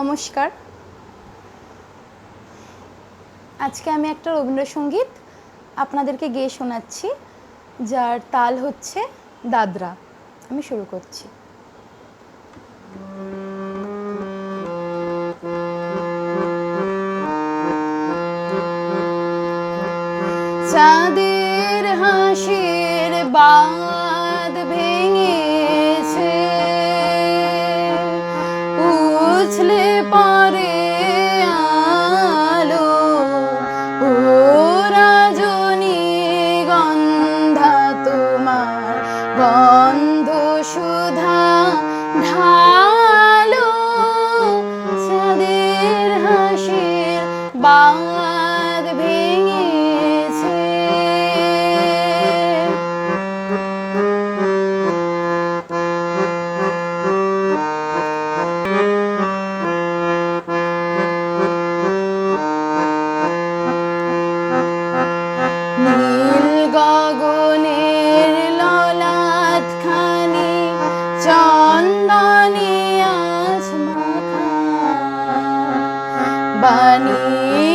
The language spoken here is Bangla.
নমস্কার। আজকে আমি একটা রবীন্দ্রসঙ্গীত আপনাদেরকে গেয়ে শোনাচ্ছি, যার তাল হচ্ছে দাদরা। আমি শুরু করছি। চাঁদের হাসির বাঁধ উছলে পারে আলো ও রাজনী গন্ধা তোমার গন্ধ সুধা ঢালো। চাঁদের হাসির বাঁধ money.